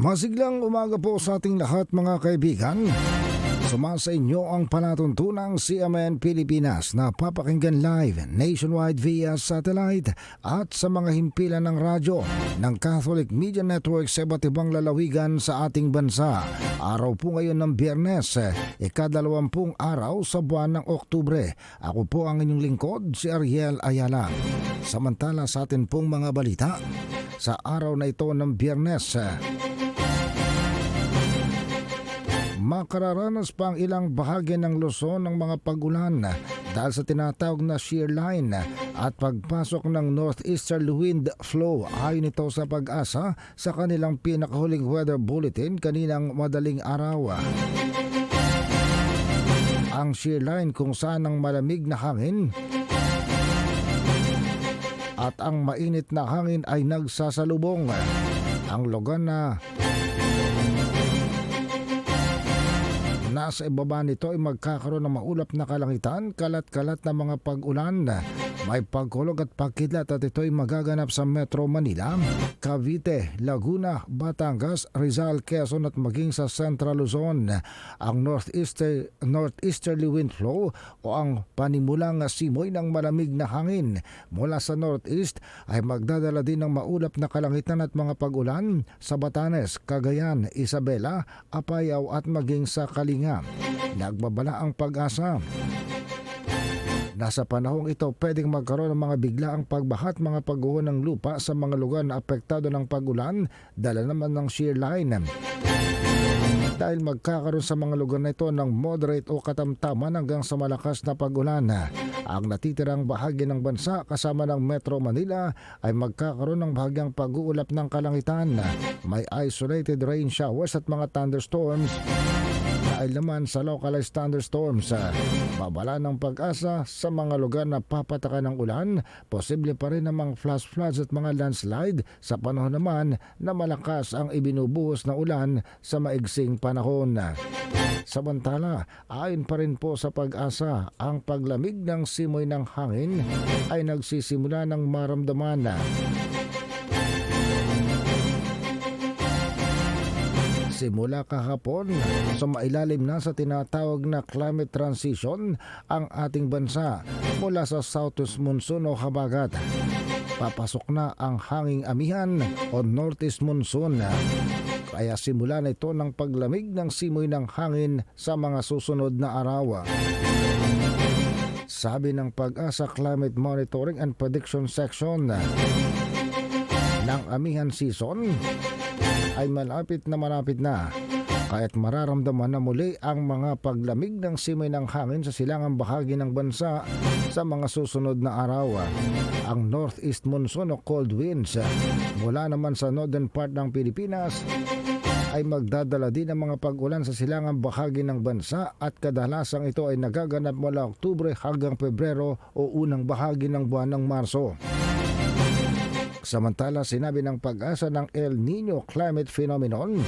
Masiglang umaga po sa ating lahat mga kaibigan. Sumasa inyo ang palatuntunang CMN Pilipinas na papakinggan live nationwide via satellite at sa mga himpilan ng radyo ng Catholic Media Network sa iba't ibang lalawigan sa ating bansa. Araw po ngayon ng biyernes, ikadalawampung araw sa buwan ng Oktubre. Ako po ang inyong lingkod, si Ariel Ayala. Samantala sa atin pong mga balita, sa araw na ito ng biyernes, makararanas pa ang ilang bahagi ng Luzon ng mga pagulan dahil sa tinatawag na shear line at pagpasok ng northeasterly wind flow ayon ito sa pag-asa sa kanilang pinakahuling weather bulletin kaninang madaling araw. Ang shear line kung saan ang malamig na hangin at ang mainit na hangin ay nagsasalubong. Ang lugar na Nasa ibaba nito ay magkakaroon ng maulap na kalangitan, kalat-kalat na mga pag-ulan. May pagkulog at pagkidlat at ito ay magaganap sa Metro Manila, Cavite, Laguna, Batangas, Rizal, Quezon at maging sa Central Luzon. Ang northeaster, northeasterly wind flow o ang panimulang simoy ng malamig na hangin mula sa northeast ay magdadala din ng maulap na kalangitan at mga pag-ulan sa Batanes, Cagayan, Isabela, Apayao at maging sa Kalinga. Nagbabala ang pag-asa Nasa panahong ito, pwedeng magkaroon ng mga biglaang pagbahat mga pagguho ng lupa sa mga lugar na apektado ng pagulan, dala naman ng shear line. Dahil magkakaroon sa mga lugar na ito ng moderate o katamtaman hanggang sa malakas na pagulan. Ang natitirang bahagi ng bansa kasama ng Metro Manila ay magkakaroon ng bahagyang pag-uulap ng kalangitan. May isolated rain showers at mga thunderstorms ay laman sa localized thunderstorms. Babala ng pag-asa sa mga lugar na papatakan ng ulan, posible pa rin namang flash floods at mga landslide sa panahon naman na malakas ang ibinubuhos na ulan sa maigsing panahon. Samantala, ayon pa rin po sa pag-asa, ang paglamig ng simoy ng hangin ay nagsisimula ng maramdaman simula kahapon sa mailalim na sa tinatawag na climate transition ang ating bansa mula sa southwest monsoon o habagat. Papasok na ang hanging amihan o northeast monsoon. Kaya simula na ito ng paglamig ng simoy ng hangin sa mga susunod na araw. Sabi ng Pag-asa Climate Monitoring and Prediction Section ng amihan season, ay malapit na malapit na. Kaya't mararamdaman na muli ang mga paglamig ng simoy ng hangin sa silangang bahagi ng bansa sa mga susunod na araw. Ang northeast monsoon o cold winds mula naman sa northern part ng Pilipinas ay magdadala din ng mga pag-ulan sa silangang bahagi ng bansa at kadalasang ito ay nagaganap mula Oktubre hanggang Pebrero o unang bahagi ng buwan ng Marso. Samantala, sinabi ng pag-asa ng El Nino Climate Phenomenon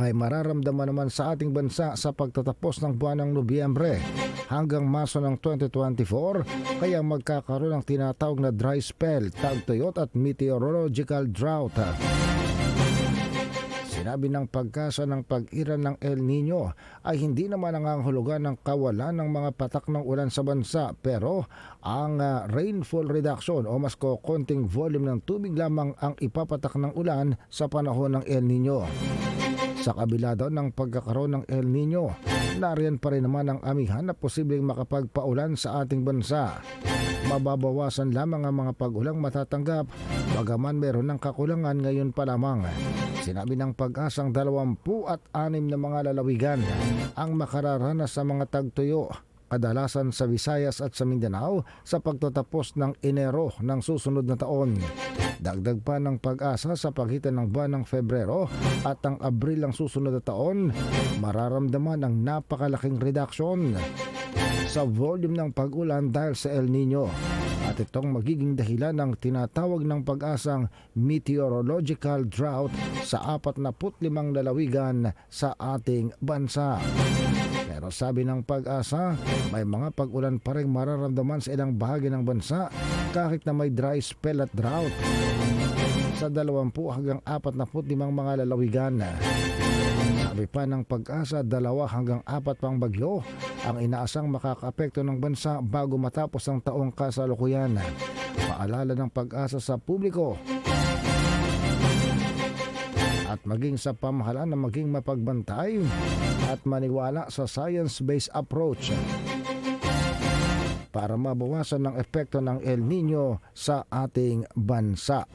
ay mararamdaman naman sa ating bansa sa pagtatapos ng buwan ng Nobyembre hanggang Maso ng 2024 kaya magkakaroon ng tinatawag na dry spell, tagtuyot at meteorological drought. Sinabi ng pagkasa ng pag-iran ng El Nino ay hindi naman nangangahulugan ng kawalan ng mga patak ng ulan sa bansa pero ang uh, rainfall reduction o mas konting volume ng tubig lamang ang ipapatak ng ulan sa panahon ng El Nino. Sa kabila daw ng pagkakaroon ng El Nino, nariyan pa rin naman ang amihan na posibleng makapagpaulan sa ating bansa. Mababawasan lamang ang mga pag-ulang matatanggap bagaman meron ng kakulangan ngayon pa lamang. Sinabi ng pag-asang dalawampu at anim na mga lalawigan ang makararanas sa mga tagtuyo kadalasan sa Visayas at sa Mindanao sa pagtatapos ng Enero ng susunod na taon. Dagdag pa ng pag-asa sa pagitan ng buwan ng Febrero at ang Abril ng susunod na taon, mararamdaman ang napakalaking reduction sa volume ng pag-ulan dahil sa El Nino at itong magiging dahilan ng tinatawag ng pag-asang meteorological drought sa 45 lalawigan sa ating bansa. Pero sabi ng pag-asa, may mga pag-ulan pa rin mararamdaman sa ilang bahagi ng bansa kahit na may dry spell at drought. sa 20 hanggang 45 mga lalawigan. Sabi pa ng pag-asa, dalawa hanggang apat pang bagyo ang inaasang makakaapekto ng bansa bago matapos ang taong kasalukuyan. Paalala ng pag-asa sa publiko at maging sa pamahalaan na maging mapagbantay at maniwala sa science-based approach para mabawasan ng epekto ng El Nino sa ating bansa.